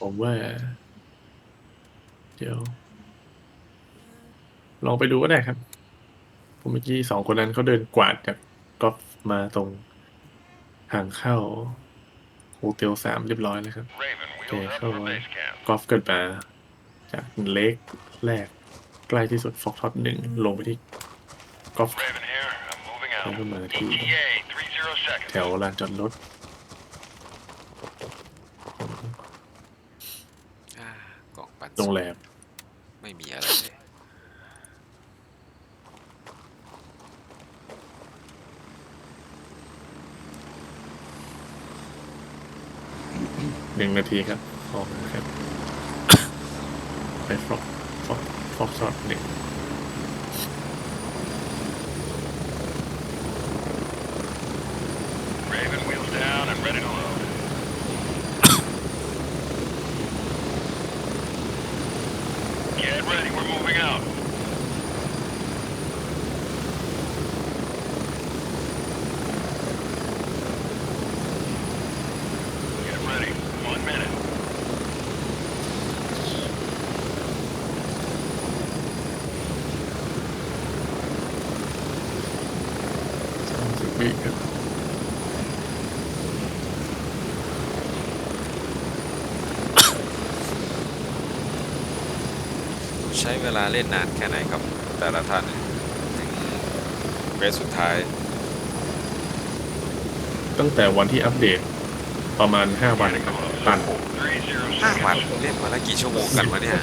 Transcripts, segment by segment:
ผมว่า เดี๋ยว ลองไปดูก็ได้ครับ ผมเมื่อกี้สองคนนั้นเขาเดินกวาดจากกอล์ฟมาตรงทางเข้าโฮเทลสามเรียบร้อยแล้วครับ Raven, Okay, wheels up so, for uh, base camp. กอล์ฟเกิดมาจากเล็กแรก ใกล้ที่สุดฟอกท็อปหนึ่งลงไปที่กอล์ฟ Raven here. I'm moving แล้ว out. ก็มาที่ ETA 30 seconds. แถวลานจอดรถ อ่ากล่องปัน โรงแรมไม่มีอะไรเลยหนึ่งนาทีครับออกมาครับ ไปฟอกฟอกฟอกช็อตหนึ่ง Raven, wheels down and ready to load. Get ready, we're moving out. Get ready, one minute. สามสิบวิครับ ใช้เวลาเล่นนานแค่ไหนครับ แต่ละท่านเนี่ยถึงเวสสุดท้าย ตั้งแต่วันที่อัปเดตประมาณห้าวันครับตัน30ห้าวัน seconds. เล่นวันละกี่ชั่วโมงกันวะเนี่ย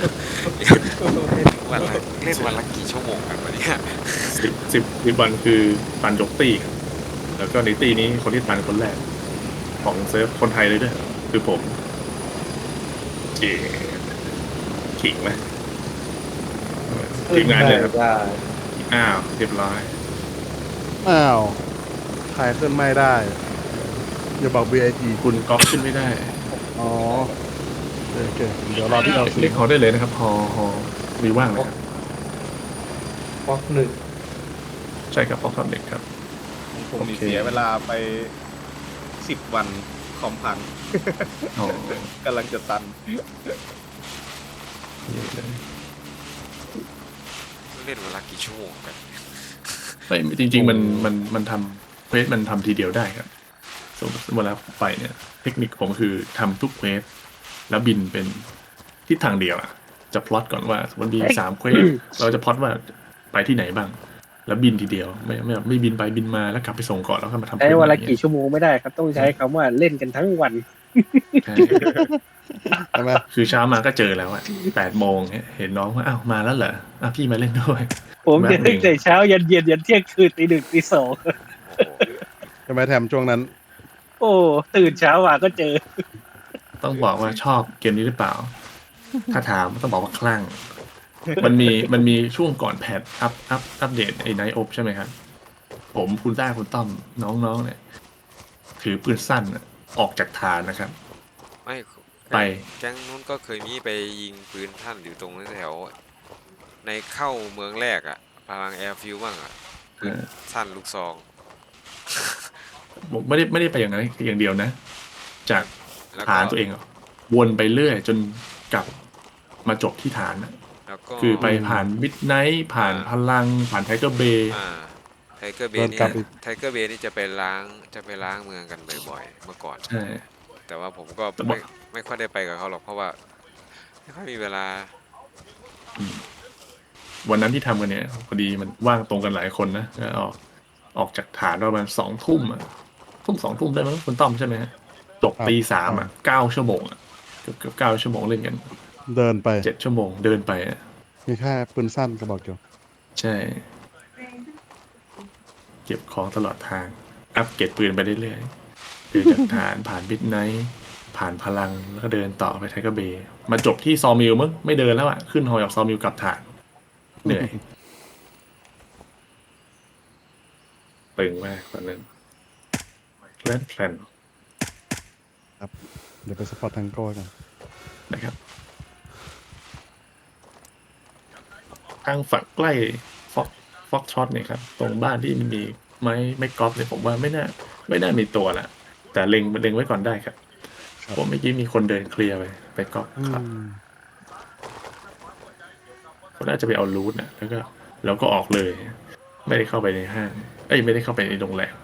วันละเล่นวันละกี่ชั่วโมงกันวะเนี่ยสิบสิบสิบวันคือตันยกตีครับแล้วก็ในตีนี้คนที่ตันคนแรก ของเซิร์ฟคนไทยเลยด้วยคือผมเจ๋ขิงไหม ทีมงานเลยครับ ได้อ้าวเรียบร้อย อ้าวถ่ายขึ้นไม่ได้ อย่าบอก VIP คุณ ก๊อฟขึ้นไม่ได้อ๋อโอเคเดี๋ยวรอที่เราเรียกเขาได้เลยนะครับฮอฮอมีว่างเลยครับฟอกหนึ่งใช่ครับพอความเด็กครับ ผมนี่โอเค เสียเวลาไปสิบวันคอมพังอ๋อกำลังจะตัน นี่เลย เล่นวันละกี่ชั่วโมงกันไม่จริง ๆ มันมันมันทำเควสมันทำทีเดียวได้ครับสมมติเวลาไปเนี่ย เทคนิคผมคือทำทุกเควสแล้วบินเป็นทิศทางเดียวอะจะพลอตก่อนว่าสมมติมีสามเควสเราจะพลอตว่าไปที่ไหนบ้าง แล้วบินทีเดียว ไม่ไม่ไม่บินไปบินมาแล้วกลับไปส่งก่อนแล้วก็มาทำใช้วันละเควสกี่ชั่วโมงไม่ได้ครับต้องใช้คำว่าเล่นกันทั้งวัน ใช่ใช่ไหมคือเช้ามาก็เจอแล้วอะแปดโมงเนี่ยเห็นน้องว่าอ้าวมาแล้วเหรออะพี่มาเล่นด้วย ผมแป๊จะบหนึ่ตั้งงแต่เช้ายันเย็นยันเที่ยงคืนตีหนึ่งตีสองโอ้โหใช่ไหมแถมช่วงนั้น โอ้ตื่นเช้ามาก็เจอ ต้องบอกว่าชอบเกมนี้หรือเปล่า ถ้าถามต้องบอกว่าคลั่ง มันมีมันมีช่วงก่อนแพทอัพอัพอัปเดตไอ้ไนโอบใช่ไหมครับ ผมคุณต้าคุณต้อมน้องๆเนี่ยถือปืนสั้นน่ะออกจากฐานนะครับไม่ ไป แก๊งนู้นก็เคยมีไปยิงปืนท่านอยู่ตรงแถว ในเข้าเมืองแรกอะพลังแอร์ฟิวบ้างอะปืนเออสั้นลูกซอง ผมไม่ได้ไม่ได้ไปอย่างนั้นอย่างเดียวนะ จากแล้วฐานก็ตัวเองอะวนไปเรื่อยจนกลับมาจบที่ฐานน่ะแล้วก็คือไปผ่านมิดไนท์ผ่านอ่าพลัง ผ่านไทเกอร์เบย์ อ่าไทเกอร์เบเดิย์นนี่กลับอีกไทเกอร์เบย์นี่จะไปล้างจะไปล้างเมืองกันบ่อยๆเมื่อก่อน ใช่ แต่ว่าผมก็แต่ว่าไม่ไม่ค่อยได้ไปกับเขาหรอกเพราะว่า ไม่ค่อยมีเวลา วันนั้นที่ทำกันเนี่ยพอดีมันว่างตรงกันหลายคนนะก็ออกออกจากฐานประมาณสองทุ่มอะทุ่มสองทุ่มได้มั้งคุณต้อมใช่ไหมฮะจบครับ ตีสามอะเก้าชั่วโมงอะเกือบเกือบเก้าชั่วโมงเล่นกันเดินไป เจ็ดชั่วโมงเดินไปอะมีแค่ปืนสั้นกระบอกเดียวใช่ เก็บของตลอดทาง อัปเกรดปืนไปเรื่อยๆ เดินจากฐานผ่านบิดไนท์ผ่านพลังแล้วก็เดินต่อไปไทเกอร์เบย์มาจบที่ซอมิลมั้งไม่เดินแล้วอะ ขึ้นหอจากซอมิลกลับฐาน เหนื่อยตึงมากตอนนั้นเล่นแพลนเดี๋ยวไปสปอร์ตทังโก้กันนะครับทางฝั่งใกล้ฟอกฟอกช็อตเนี่ยครับ ตรงบ้านที่มีไม้ไม้กอล์ฟเนี่ยผมว่าไม่น่า ไม่น่ามีตัวละ แต่เล็งเล็งไว้ก่อนได้ครับเพราะเมื่อกี้มีคนเดินเคลียร์ไปไปก๊อปอืครับมเขาน่าจะไปเอารูทนะแล้วก็แล้วก็ออกเลย ไม่ได้เข้าไปในห้างเอ้ยไม่ได้เข้าไปในโรงแรม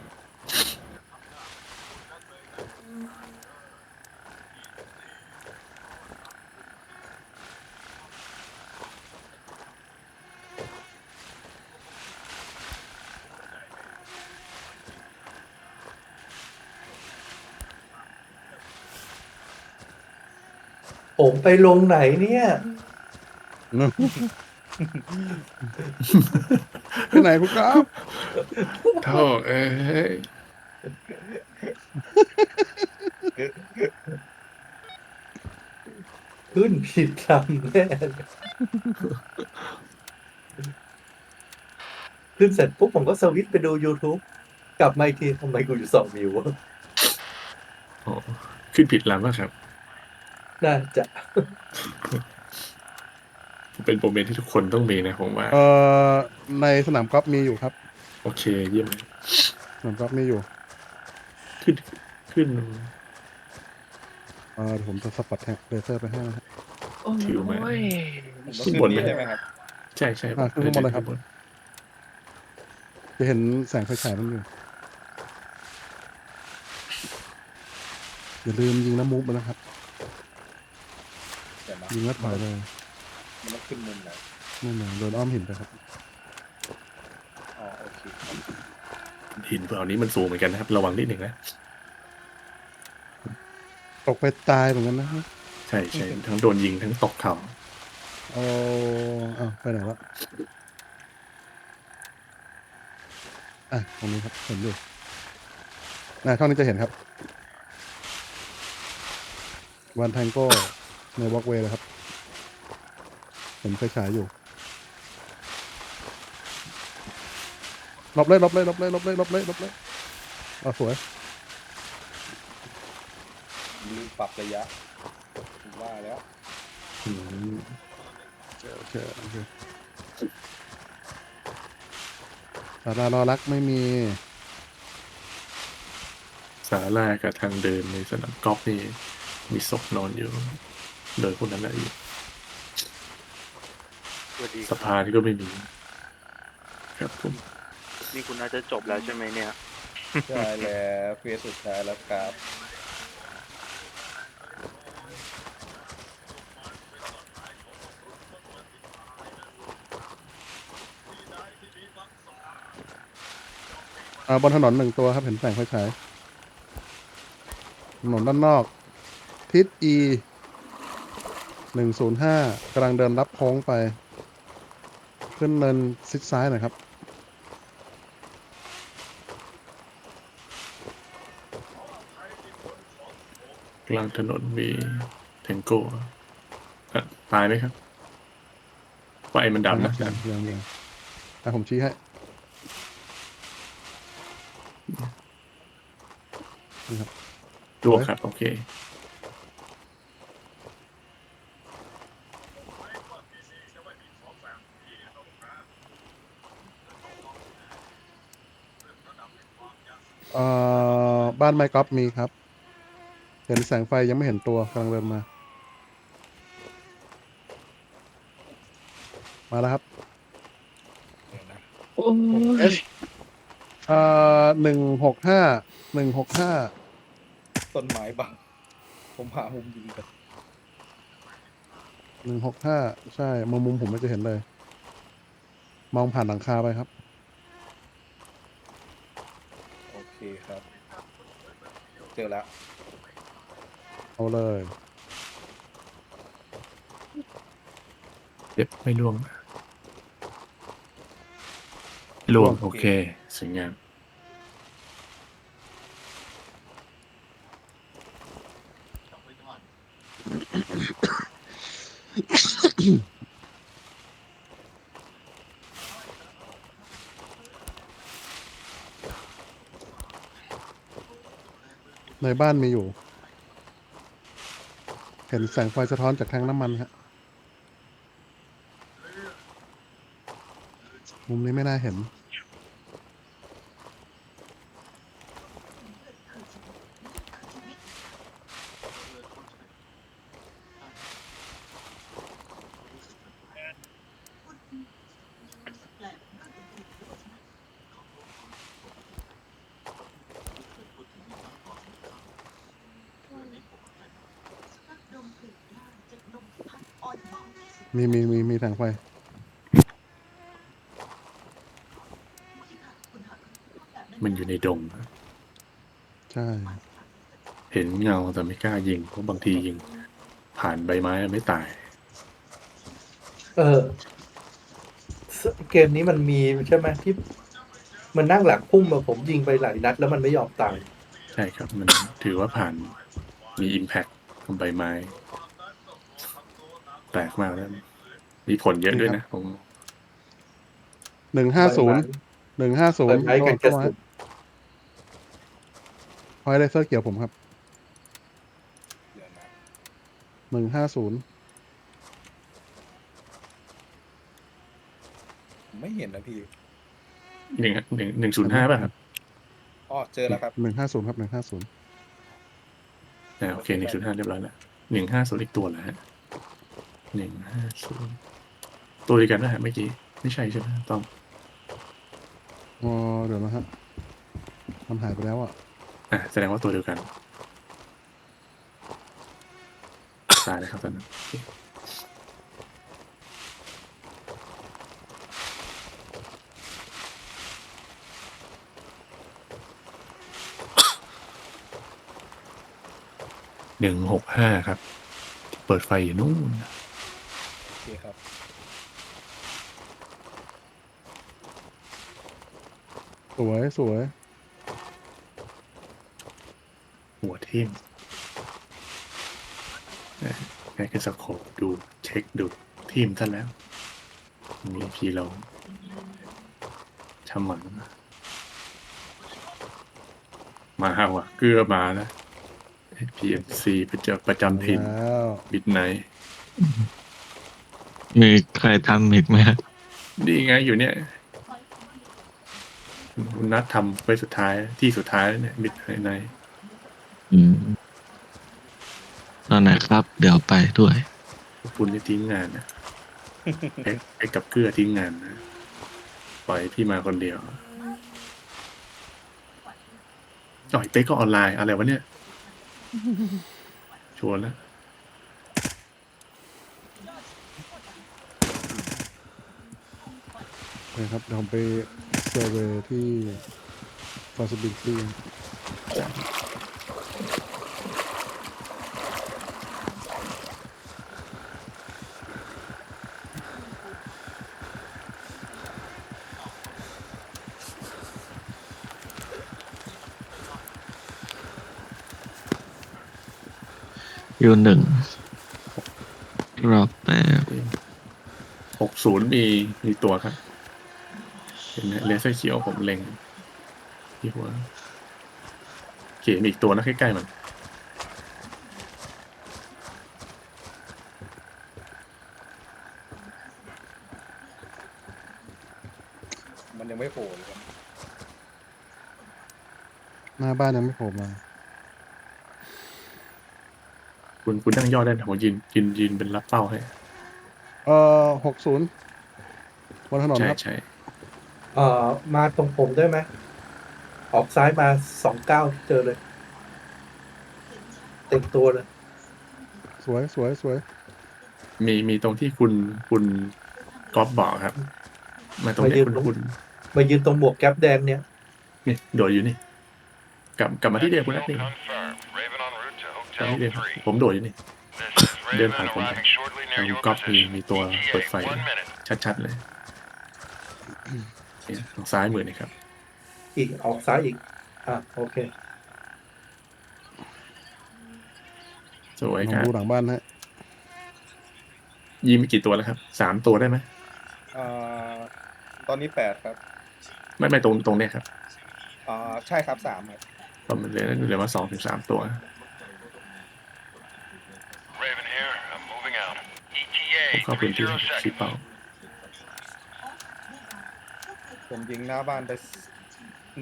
ไปลงไหนเนี่ยไปไหนคุณครับเท่าเอ้ยขึ้นผิดลำแน่เลยขึ้นเสร็จปุ๊บผมก็สวิตช์ไปดู YouTube กลับมาอีกทีทำไมกูอยู่สองมิววะ โอ้ขึ้นผิดลำป่ะครับ น่าจะเป็นโมเมนต์ที่ทุกคนต้องมีนะผมว่า เอ่อในสนามกอล์ฟมีอยู่ครับโอเคเยี่ยมเลยสนามกอล์ฟมีอยู่ ขึ้นขึ้น เอ่อเดี๋ยวผมจะสปอตแท็กเลเซอร์ไปให้นะครับถือมาโอ้ยผมต้องขึ้นขึ้นบนไหม นี้ใช่ไหมครับ ใช่ใช่อ่าขึ้นข้างบนเลยครับขึ้นจะเห็นแสงไฟฉายมันอยู่อย่าลืมยิงน้ำมูฟมันนะครับเดี๋ ยวนะยิงแล้วถอยเลยมันต้องขึ้นมุมไหนนั่นน่ะโดนอ้อมหินไปครับอ๋อโอเคครับหินเปล่านี้มันสูงเหมือนกันนะครับ ระวังนิดหนึ่งนะ ตกไปตายเหมือนกันนะใช่ใช่ทั้งโดนยิงทั้งตกเขาเอาเอาไปไหนวะอะตรงนี้ครับเห็นอยู่นะช่องนี้จะเห็นครับ วันแทงโก้ ในวอล์กเวย์เลยครับเห็นไฟฉายอยู่หลบเลยหลบเลยหลบเลยหลบเลยหลบเลยหลบเลยเอาสวยลืมปรับระยะผมว่าแล้วอืมโอเคโอเคสารารอรักไม่มี สาลากับทางเดินในสนามกอล์ฟนี่มีศพนอนอยู่ โดยคนนั้นแหละอยู่สวัสดีสะพานก็ไม่มีครับผมนี่คุณน่าจะจบแล้วใช่ไหมเนี่ย ใช่แล้วเฟสสุดท้ายแล้วครับ อ่าบนถนนหนึ่งตัวครับ เห็นแสงไฟฉายถนนด้านนอก ทิศ e หนึ่งศูนย์ห้ากำลังเดินรับโค้งไป ขึ้นเนินซิดซ้ายหน่อยครับ กลางถนนมีเทงโก้อะตายไหมครับไฟมันดับนะยังยังยังอะผมชี้ให้รวมครับ โอเค เอ่อบ้านไมค์กอฟมีครับ เห็นแสงไฟยังไม่เห็นตัวกำลังเดินมา มาแล้วครับโอ้ยเอ่อหนึ่งหกห้าหนึ่งหกห้าต้นไม้บัง ผมหามุมยิงกันหนึ่งหกห้าใช่มุมมุมผมไม่จะเห็นเลย มองผ่านหลังคาไปครับ โอเคครับ เจอแล้ว เอาเลยเจ็บไม่ล่วงล่วงโอเคสวยงาม ในบ้านมีอยู่ เห็นแสงไฟสะท้อนจากแทงน้ำมันฮะมุมนี้ไม่น่าเห็น มีมีมีมีแสงไฟ มันอยู่ในดงครับใช่ เห็นเงาแต่ไม่กล้ายิงเพราะบางทียิง ผ่านใบไม้ไม่ตาย เออสเกมนี้มันมีใช่ไหมที่มันนั่งหลังพุ่มมาผมยิงไปหลายนัด แล้วมันไม่ยอมตาย ใช่ครับ มันถือว่าผ่านมีอิมแพคของใบไม้ แปลกมากแล้วมีผลเยอะด้วยนะผมหนึ่งห้าศูนย์หนึ่งห้าศูนเปิย์ดไม้กันกระสุนพอยเลเซอร์เกี่ยวผมครับเดี๋ยวนะหนึ่งห้าศูนย์ผมไม่เห็นนะพี่หนึ่งหนึ่งหนึ่งศูนย์ห้าป่ะครับอ๋อเจอแล้วครับหนึ่งห้าศูนย์ครับหนึ่งห้าศูนย์อ่าโอเคหนึ่งศูนย์ห้าเรียบร้อยแล้วหนึ่งห้าศูนย์อีกตัวแล้วฮะ หนึ่งห้าศูนย์ตัวเดียวกันนะฮะเมื่อกี้ ไม่ใช่ใช่ไหมต้องอ๋อเดี๋ยวนะฮะมันหายไปแล้วอะอะแสดงว่าตัวเดียวกัน ตายแล้วครับตอนนั้นโอเคหนึ่งหกห้าครับ เปิดไฟอยู่นู่นโอ เคครับ สวยสวย หัวทิ่มนะแค่สโคปดูเช็คดูทิ่มท่านแล้ว มีพีเราชำหมันมาว่ะ เกลือมาแล้ว PMC ประจำประจำถิ่นแล้วบิดไหน มีใครทำอีกไหมครับนี่ไงอยู่เนี่ย คุณนัดทำไปสุดท้ายที่สุดท้ายแล้วเนี่ยบิดไหนอืมตอนไหนครับ เดี๋ยวไปด้วย คุณจะทิ้งงานนะ ไอ้ไอ้กับเกลือทิ้งงานนะปล่อยพี่มาคนเดียวจ่อยเป๊กก็ออนไลน์อะไรวะเนี่ยชวนแล้ว นะครับเดี๋ยวผมไปเซอร์เวย์ที่ possibility อยู่หนึ่งรอบแป๊บหกศูนย์มีมีตัวครับ เห็นไหมเลเซอร์เขียวผมเล็งที่หัวโอเคมีอีกตัวนะใกล้ๆมันมันยังไม่โผล่เลยครับหน้าบ้านยังไม่โผล่มาคุณคุณนั่งย่อได้นะผมยืนยืนยืนเป็นรับเป้าให้ เอ่อหกศูนย์บนถนนใช่ครับ ใช่เอ่อมาตรงผมได้ไหมออกซ้ายมาสองเก้าเจอเลย เต็มตัวเลย สวยสวยสวยมีมีตรงที่คุณคุณก๊อฟบอกครับ มาตรงเนี้ยคุณคุณมายืนตรงหมวกแก๊ปแดงเนี่ย นี่โดดอยู่นี่ กลับกลับมาที่เดิมคุณนัทนี่ Confirmed. Raven en route to กลับมา Hotel ที่เดิม 3. ผมโดดอยู่นี่ This is Đêm Raven phải không? arriving shortly near Thằng your copy position. mi tua ETA, bật phải. one minute. ชัดๆเลยโอเค ทางซ้ายมือนี่ครับ อีกออกซ้ายอีก อะโอเค สวยลคองรับ ดูหลังบ้านฮะยิงไปกี่ตัวแล้วครับ สามตัวได้ไหมอ่าตอนนี้แปดครับ ไม่ไม่ตรงตรงเนี้ยครับอ่าใช่ครับสามครับผมเหลือเหลือมาสองถึงสามตัว Raven here. I'm moving out. ผมเข้า ETA, พื้นที่30ชี้ seconds. เป้า ผมยิงหน้าบ้านไป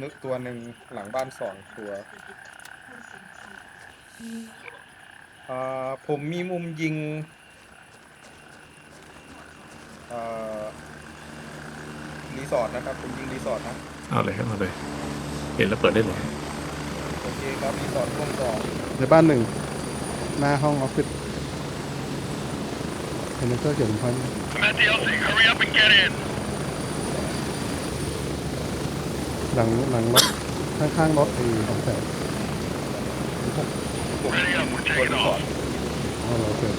นึกตัวหนึ่งหลังบ้านสองตัวอ่าผมมีมุมยิงอ่ารีสอร์ทนะครับ ผมยิงรีสอร์ทนะ เอาเลยครับเอาเลย เห็นแล้วเปิดได้เลย โอเคครับรีสอร์ทร่วมสองในบ้านหนึ่งหน้าห้องออฟฟิศเฮนเตอร์เก็บผมพัน I'm at the LZ. Hurry up and get in. หลังหลังรถข้างๆรถไอ้สองแสน Ready up. We're ตัว taking รีสอร์ off. ทอ๋อเราเกิด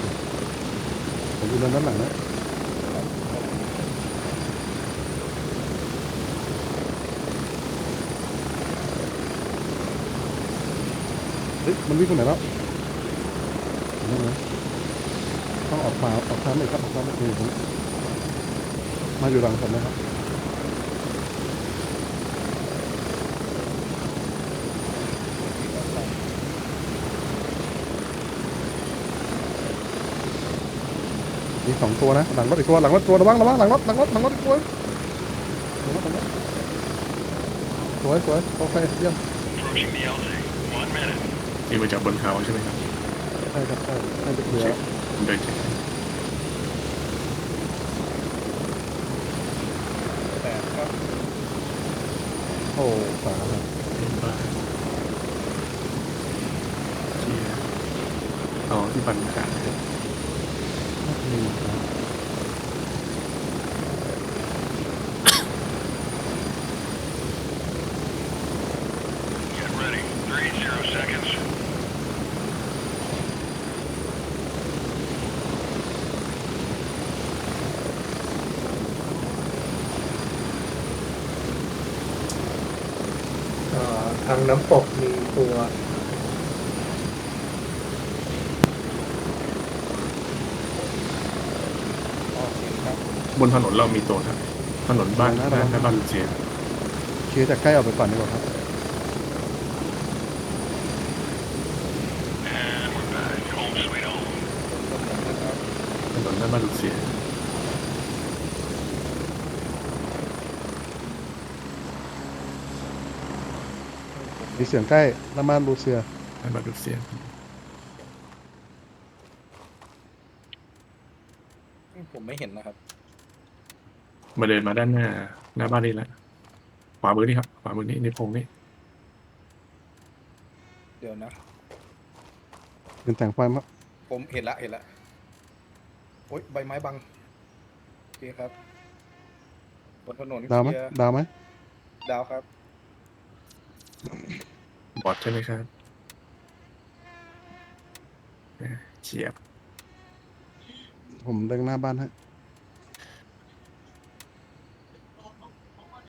ผมอยู่ด้านหลังนะเฮ้ยมันวิ่งคนไหนแล้วนั่นนะต้องออกขวาออกซ้ายเลยครับออกซ้ายเลยผมมาอยู่หลังผมนะครับ มีสองตัวนะหลังรถอีกตัวหลังรถตัวระวังระวังหลังรถหลังรถหลังรถอีกตัวหลังรถหลังรถสวยสวยโอเคเยี่ยม Approaching the LZ. One minute. ที่มาจากบนเขาใช่ไหมครับใช่ครับใช่ใช่จะเหลือผมเดินเช็คแปดครับโอ้สาหัสเป็นบ้านเชียร์อ๋อที่ปันขาด อืมครับ Get ready. Three zero seconds. อ่าทาง น้ำตกมีตัวโอเคครับบนถนนเรามีตัวครับถนนบ้านหน้าหน้าบ้านลูเซียเคลียร์จากใกล้ออกไปก่อนดีกว่าครับ And we're back. Home sweet home. ถนนหน้าบ้านลูเซีย มีเสียงใกล้ละมานรูเซียหน้าบ้านลูเซียผมไม่เห็นนะครับ มาเดินมาด้านหน้าหน้าบ้านนี่แหละขวามือนี่ครับขวามือนี่ในพงนี่เดี๋ยวนะ เป็นแต่งไฟมาผมเห็นละเห็นละโอ๊ยใบไม้บังโอเคครับบนถนนดาวไหมเคลียร์ดาวไหมดาวครับ บอดใช่ไหมครับเฉียบ ผมเดินหน้าบ้านฮะ